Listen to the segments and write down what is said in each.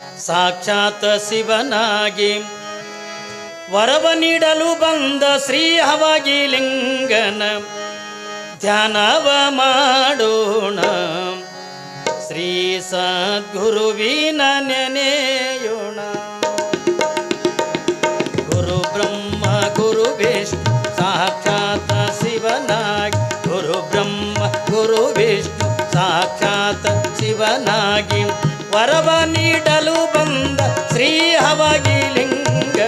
ಸಾಕ್ಷಾತ್ ಶಿವನಾಗಿ ವರವ ನೀಡಲು ಬಂದ ಶ್ರೀ ಹವಾಗಿ ಲಿಂಗನ ಧ್ಯಾನವ ಮಾಡೋಣ. ಶ್ರೀ ಸದ್ಗುರುವಿನ ನೆನೆಯೋಣ. ಗುರು ಬ್ರಹ್ಮ ಗುರು ವಿಷ್ಣು, ಸಾಕ್ಷಾತ್ ಶಿವನಾಗಿ. ಗುರು ಬ್ರಹ್ಮ ಗುರು ವಿಷ್ಣು, ಸಾಕ್ಷಾತ್ ಶಿವನಾಗಿ. ವರವ ನೀಡಲು ಬಂದ ಶ್ರೀ ಹವಗಿಲಿಂಗ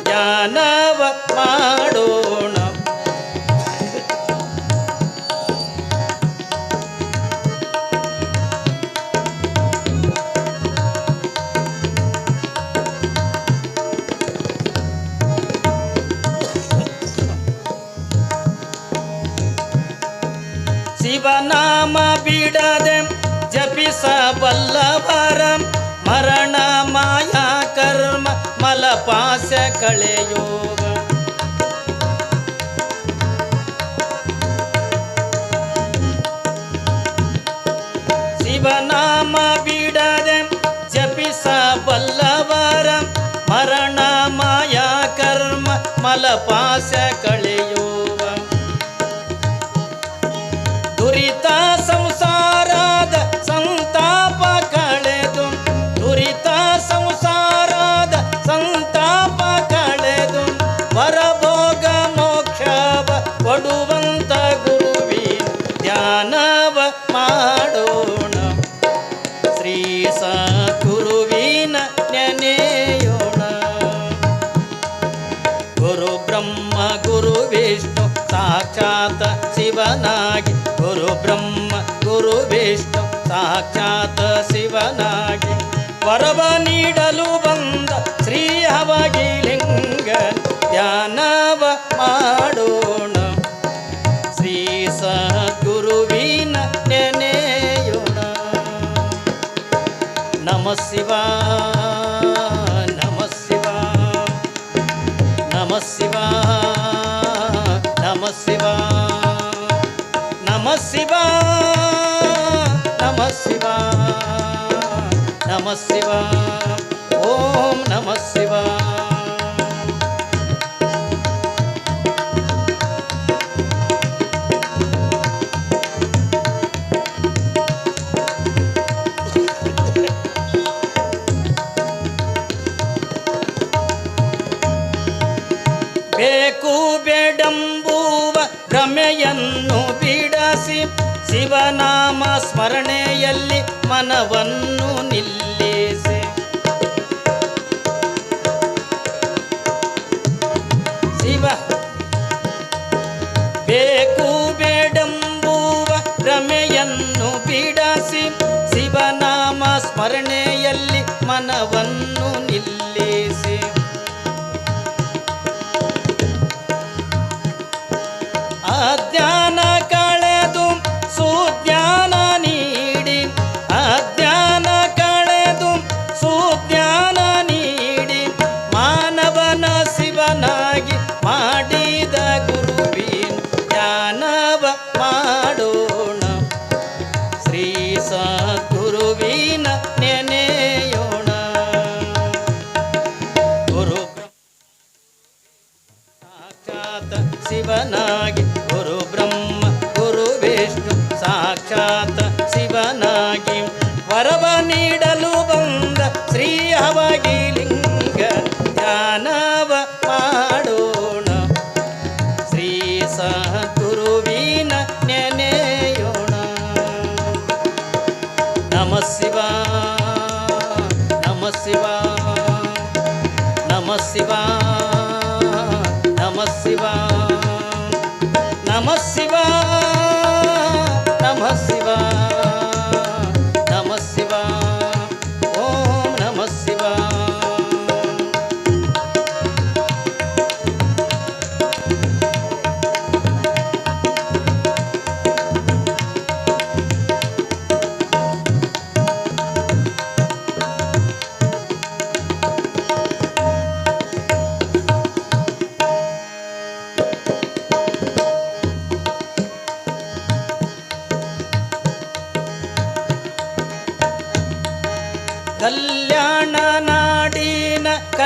ಜ್ಞಾನವ ಮಾಡೋಣ. ಶಿವನಾಮ ಬಿಡದೆ ಜಪಿಸಬಲ್ಲವರ ಮರಣ ಮಾಯಾ ಕರ್ಮ ಮಲಪಾಸ ಕಳೆಯೋಗ ಶಿವನಾಮ ಬಿಡದೆ ಜಪಿಸಬಲ್ಲವರ ಮರಣ ಮಾಯಾ ಕರ್ಮ ಮಲಪಾಸ ಕಳೆಯುವ ಮಾಡೋಣ ಶ್ರೀ ಸದ್ಗುರುವಿನ ನೆನೆಯೋಣ ಗುರು ಬ್ರಹ್ಮ ಗುರು ವಿಷ್ಣು ಸಾಕ್ಷಾತ್ ಶಿವನಾಗಿ ಗುರು ಬ್ರಹ್ಮ ಗುರು ವಿಷ್ಣು ಸಾಕ್ಷಾತ್ ಶಿವನಾಗಿ ವರವ ನೀಡಲು ಬಂದ ಶ್ರೀ ಹವಾಗಿ ಲಿಂಗ ಧ್ಯಾನವ ಮಾಡೋಣ శివా నమ శివా నమ శివా నమ శివా ಶಿವನಾಮ ಅಜ್ಞಾನ ಕಳೆದು ಸುಜ್ಞಾನ ನೀಡಿ ಅಜ್ಞಾನ ಕಳೆದು ಸುಜ್ಞಾನ ನೀಡಿ ಮಾನವನ ಶಿವನಾಗಿ నమ శివా నమ శివా నమ శివా నమ శివా నమ శివా.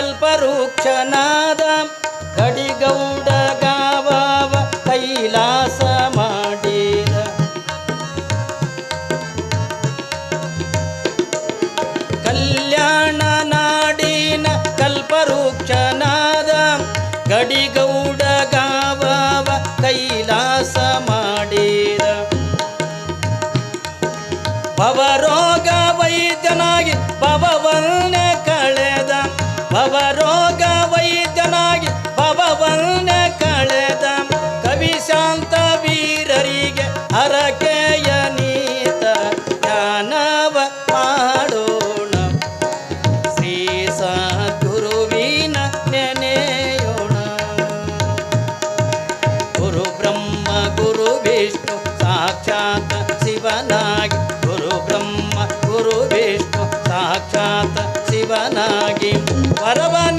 ಕಲ್ಪವೃಕ್ಷನಾದ ಗಡಿಗೌಡ ಗಾವವ ಕೈಲಾಸ ಮಾಡಿದ. ಕಲ್ಯಾಣ ನಾಡಿನ ಕಲ್ಪವೃಕ್ಷನಾದ ಗಡಿಗೌಡ ಗಾವವ ಕೈಲಾಸ ಮಾಡಿದ. ಭವರೋಗ ವೈದ್ಯನಾಗಿ ಭವವನ್ನೇ ಭವರೋಗ ವೈದ್ಯನಾಗಿ ಭವವನ್ನ ಕಳೆದ ಕವಿ ಶಾಂತ ವೀರರಿಗೆ ಹರಕೆಯ ನೀತ ಜ್ಞಾನವ ಮಾಡೋಣ. ಶ್ರೀ ಸದ್ಗುರುವಿನ ನೆನೆಯೋಣ. ಗುರು ಬ್ರಹ್ಮ, ಗುರು ವಿಷ್ಣು, ಸಾಕ್ಷಾತ್ अरब